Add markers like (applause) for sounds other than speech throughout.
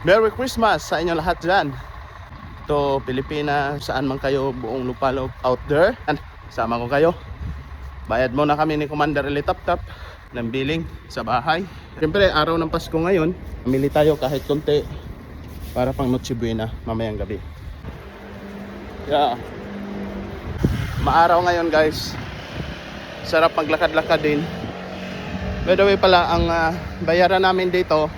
Merry Christmas sa inyo lahat dyan. Ito, Pilipinas, saan man kayo buong lupalo out there. And, sama ko kayo. Bayad muna kami ni Commander Eli Tap Tap ng billing sa bahay. Siyempre, araw ng Pasko ngayon, mamili tayo kahit konti para pang Noche Buena mamayang gabi. Yeah. Maaraw ngayon guys. Sarap maglakad-lakad din. By the way pala, ang ah, bayaran namin dito,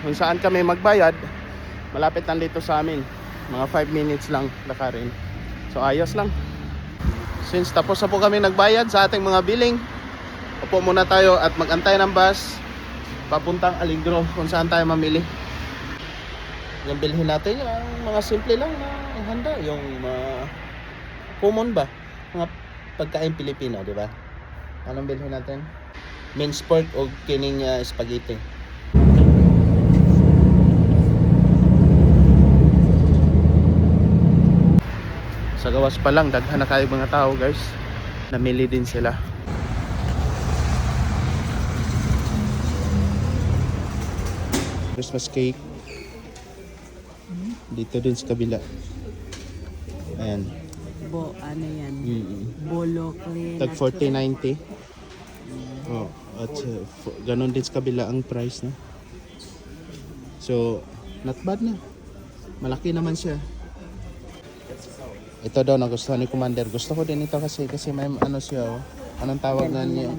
kung saan kami magbayad, malapit lang dito sa amin. Mga 5 minutes lang lakarin. So ayos lang. Since tapos na po kami nagbayad sa ating mga billing, upo muna tayo at magantay ng bus papuntang Aligro kung saan tayo mamili. Yung bilhin natin, yung mga simple lang na handa, yung mga common ba? Mga pagkain Pilipino, di ba? Anong bilhin natin? Minced pork o kining uh, spaghetti. Gawas pa lang, daghan na kayo mga tao guys. Namili din sila. Christmas cake. Dito din sa kabila. Ayan. Bo, ano yan? Mm-mm. Bolokle. Tag 40.90. Oh, at uh, ganun din sa kabila ang price no. So, not bad na. Malaki naman siya. Ito daw nagustuhan ni Commander. Gusto ko din ito kasi kasi may ano siya oh. Anong tawag na niyo?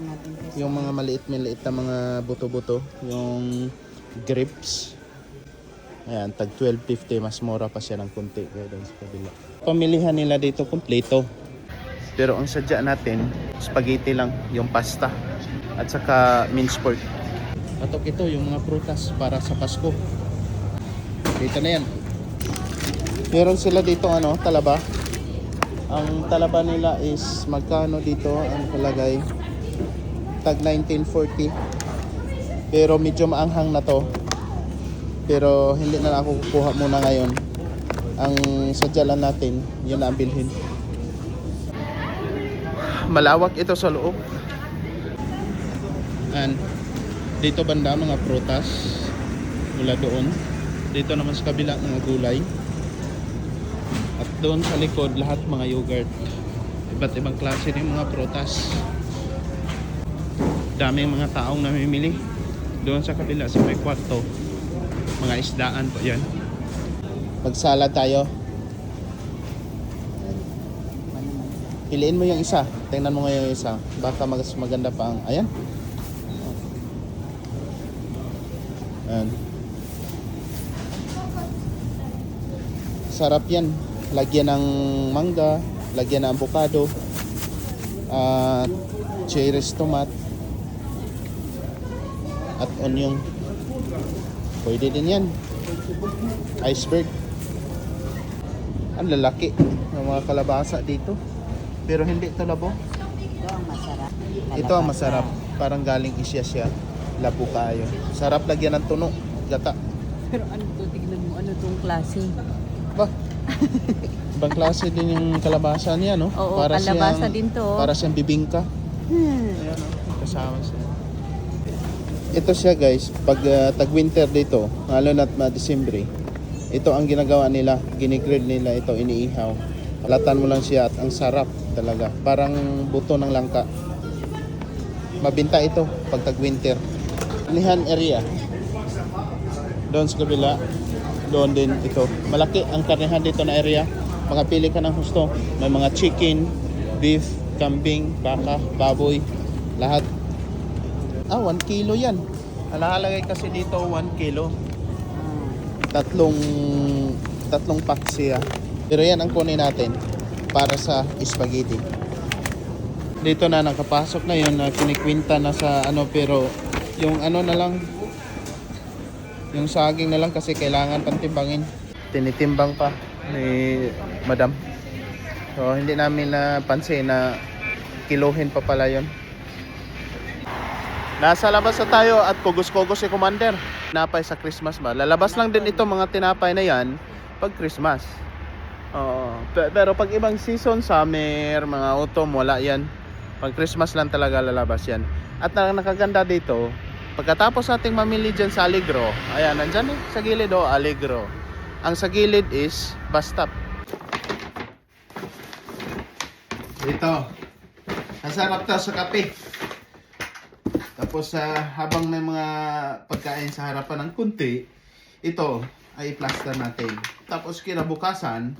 Yung mga maliit-maliit na mga buto-buto, yung grips. Ayan, tag 12.50 mas mura pa siya ng konti kaya doon sa kabila. Pamilihan nila dito kumpleto. Pero ang sadya natin, spaghetti lang, yung pasta at saka minced pork. Atok ito yung mga prutas para sa Pasko. Dito na yan. Meron sila dito ano, talaba. Ang talaba nila is magkano dito ang kalagay? Tag 1940. Pero medyo maanghang na to. Pero hindi na ako kukuha muna ngayon. Ang sadya lang natin, yun na ang bilhin. Malawak ito sa loob. And dito banda mga prutas mula doon. Dito naman sa kabila mga gulay. At doon sa likod lahat mga yogurt. Iba't ibang klase ng mga prutas. Daming mga taong namimili. Doon sa kabila sa may kwarto. Mga isdaan po yan. Magsalad tayo. Piliin mo yung isa. Tingnan mo ngayon yung isa. Baka mas maganda pa ang... Ayan. Ayan. Sarap yan. Lagyan ng mangga, lagyan ng avocado, at cherries tomat, at onion. Pwede din yan. Iceberg. Ang lalaki ng mga kalabasa dito. Pero hindi ito labo. Ito ang masarap. Ito ang masarap. Parang galing isya siya. Labo kayo. Sarap lagyan ng tuno. Gata. Pero ano to, tignan mo, ano tong klase? Ba? Ibang klase din yung kalabasa niya, no? Oo, kalabasa din to. oh. Para siyang bibingka. Hmm. Ayan, no? Kasama siya. Ito siya guys, pag uh, tag-winter dito, lalo na't ma-Desembre, ito ang ginagawa nila, ginigrill nila ito, iniihaw. Latan mo lang siya at ang sarap talaga. Parang buto ng langka. Mabinta ito pag tag-winter. Lihan area. Doon sa kabila, doon din ito. Malaki ang karnihan dito na area. Makapili ka ng gusto. May mga chicken, beef, kambing, baka, baboy, lahat. Ah, 1 kilo yan. Nalalagay kasi dito 1 kilo. Tatlong tatlong pack siya. Pero yan ang kunin natin para sa spaghetti. Dito na nakapasok na yun na kinikwinta na sa ano pero yung ano na lang yung saging na lang kasi kailangan pantimbangin. Tinitimbang pa ni madam. So hindi namin napansin na kiluhin pa pala yon. Nasa labas na tayo at kugos-kugos si Commander. Tinapay sa Christmas ba? Lalabas lang din ito mga tinapay na yan pag Christmas. Oo. Pe- Pero pag ibang season, summer, mga autumn, wala yan. Pag Christmas lang talaga lalabas yan. At ang nakaganda dito, Pagkatapos nating mamili dyan sa Allegro, ayan, nandyan eh, sa gilid oh, Allegro. Ang sa gilid is bus stop. Ito. Nasarap to sa kape. Tapos sa habang may mga pagkain sa harapan ng kunti, ito ay plaster natin. Tapos kinabukasan,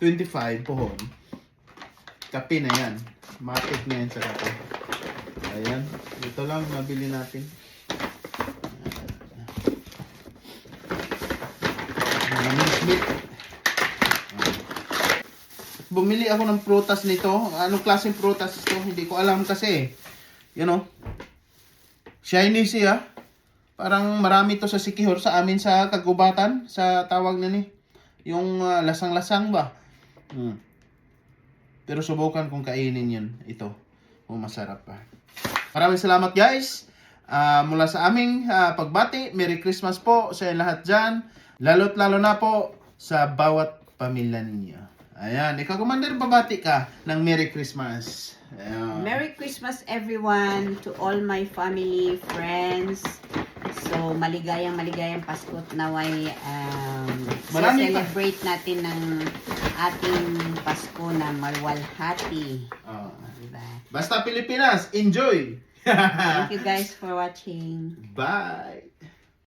25 pohon. Kape na yan. Matik na yan sa kape. Ayan. Ito lang nabili natin. Sweet. Bumili ako ng prutas nito. Anong klaseng prutas ito? Hindi ko alam kasi. You know, shiny siya. Parang marami to sa Sikihor sa amin sa kagubatan. Sa tawag na ni. Yung ah, lasang-lasang ba? Hmm. Pero subukan kong kainin yun. Ito. Kung masarap pa. Maraming salamat guys. Ah, mula sa aming ah, pagbati, Merry Christmas po sa lahat dyan. Lalo't lalo na po sa bawat pamilya ninyo. Ayan, ikaw commander, babati ka ng Merry Christmas. Ayan. Merry Christmas everyone to all my family, friends. So, maligayang maligayang Pasko at naway um, Marami pa. celebrate natin ng ating Pasko na malwalhati. Oh. Diba? Basta Pilipinas, enjoy! (laughs) Thank you guys for watching. Bye!